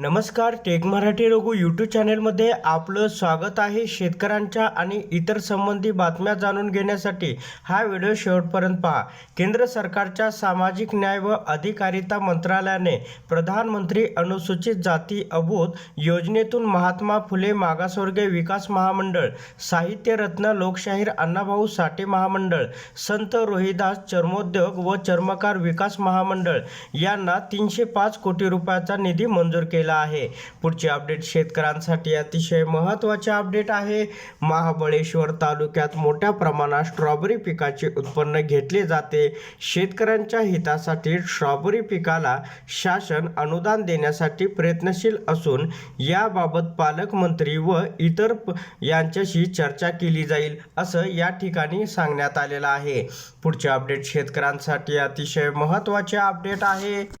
नमस्कार tech Marathi Raghu YouTube चॅनेलमध्ये आपलं स्वागत आहे शेतकऱ्यांच्या आणि इतर संबंधी बातम्या जाणून घेण्यासाठी. हा व्हिडिओ शेवटपर्यंत पहा. केंद्र सरकारच्या सामाजिक न्याय व अधिकारिता मंत्रालयाने प्रधानमंत्री अनुसूचित जाती अबोध योजनेतून महात्मा फुले मागासवर्गीय विकास महामंडळ साहित्य रत्न लोकशाहीर अण्णाभाऊ साठे महामंडळ संत रोहिदास चर्मोद्योग व चर्मकार विकास महामंडळ यांना तीनशे पाच कोटी रुपयाचा निधी मंजूर केला आहे. पुढचे अपडेट शेतकऱ्यांसाठी अतिशय महत्त्वाचे अपडेट आहे. महाबळेश्वर तालुक्यात मोठ्या प्रमाणात स्ट्रॉबेरी पिकाचे उत्पन्न घेतले जाते. शेतकऱ्यांच्या हितासाठी स्ट्रॉबेरी पिकाला शासन अनुदान देण्यासाठी प्रयत्नशील असून याबाबत पालकमंत्री व इतर यांच्याशी चर्चा केली जाईल असं या ठिकाणी सांगण्यात आलेलं आहे. पुढचे अपडेट शेतकऱ्यांसाठी अतिशय महत्त्वाचे अपडेट आहे.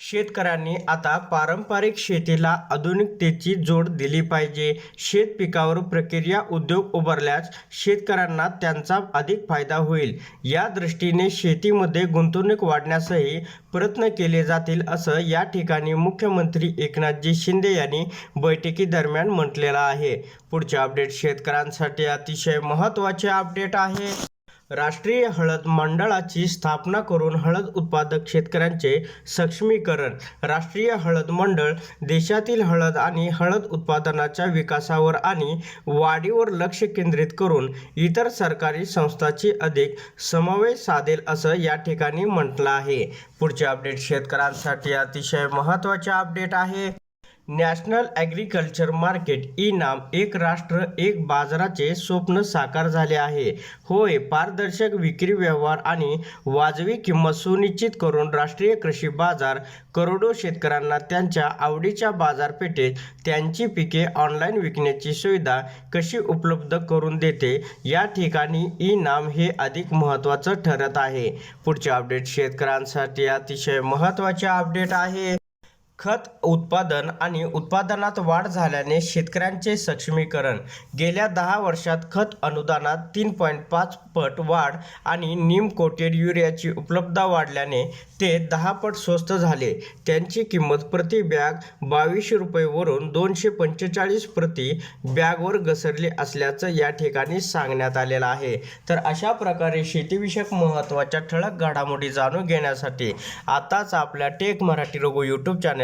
शेतकऱ्यांनी आता पारंपरिक शेतीला आधुनिकतेची जोड दिली पाहिजे. शेत पिकावर प्रक्रिया उद्योग उभारल्यास शेतकऱ्यांना त्यांचा अधिक फायदा होईल. या दृष्टीने शेतीमध्ये गुंतवणूक वाढण्यासही प्रयत्न केले जातील असं या ठिकाणी मुख्यमंत्री एकनाथजी शिंदे यांनी बैठकीदरम्यान म्हटलेलं आहे. पुढचे अपडेट शेतकऱ्यांसाठी अतिशय महत्त्वाचे अपडेट आहे. राष्ट्रीय हळद मंडळाची स्थापना करून हळद उत्पादक शेतकऱ्यांचे सक्षमीकरण. राष्ट्रीय हळद मंडळ देशातील हळद आणि हळद उत्पादनाच्या विकासावर आणि वाढीवर लक्ष केंद्रित करून इतर सरकारी संस्थांची अधिक समावेश साधेल असं या ठिकाणी म्हटलं आहे. पुढचे अपडेट शेतकऱ्यांसाठी अतिशय महत्त्वाचे अपडेट आहे. नॅशनल ॲग्रिकल्चर मार्केट ई नाम एक राष्ट्र एक बाजाराचे स्वप्न साकार झाले आहे. होय पारदर्शक विक्री व्यवहार आणि वाजवी किंमत सुनिश्चित करून राष्ट्रीय कृषी बाजार करोडो शेतकऱ्यांना त्यांच्या आवडीच्या बाजारपेठेत त्यांची पिके ऑनलाईन विकण्याची सुविधा कशी उपलब्ध करून देते या ठिकाणी ई नाम हे अधिक महत्त्वाचं ठरत आहे. पुढचे अपडेट शेतकऱ्यांसाठी अतिशय महत्त्वाचे अपडेट आहे. खत उत्पादन आणि उत्पादनात वाढ झाल्याने शेतकऱ्यांचे सक्षमीकरण. गेल्या दहा वर्षात खत अनुदानात तीन पॉईंट पाच पट वाढ आणि नीम कोटेड युरियाची उपलब्धता वाढल्याने ते दहा पट स्वस्त झाले. त्यांची किंमत प्रति बॅग बावीसशे रुपयेवरून दोनशे पंचेचाळीस प्रति बॅगवर घसरली असल्याचं या ठिकाणी सांगण्यात आलेलं आहे. तर अशा प्रकारे शेतीविषयक महत्त्वाच्या ठळक घडामोडी जाणून घेण्यासाठी आताच आपल्या टेक मराठी रोगो यूट्यूब चॅनल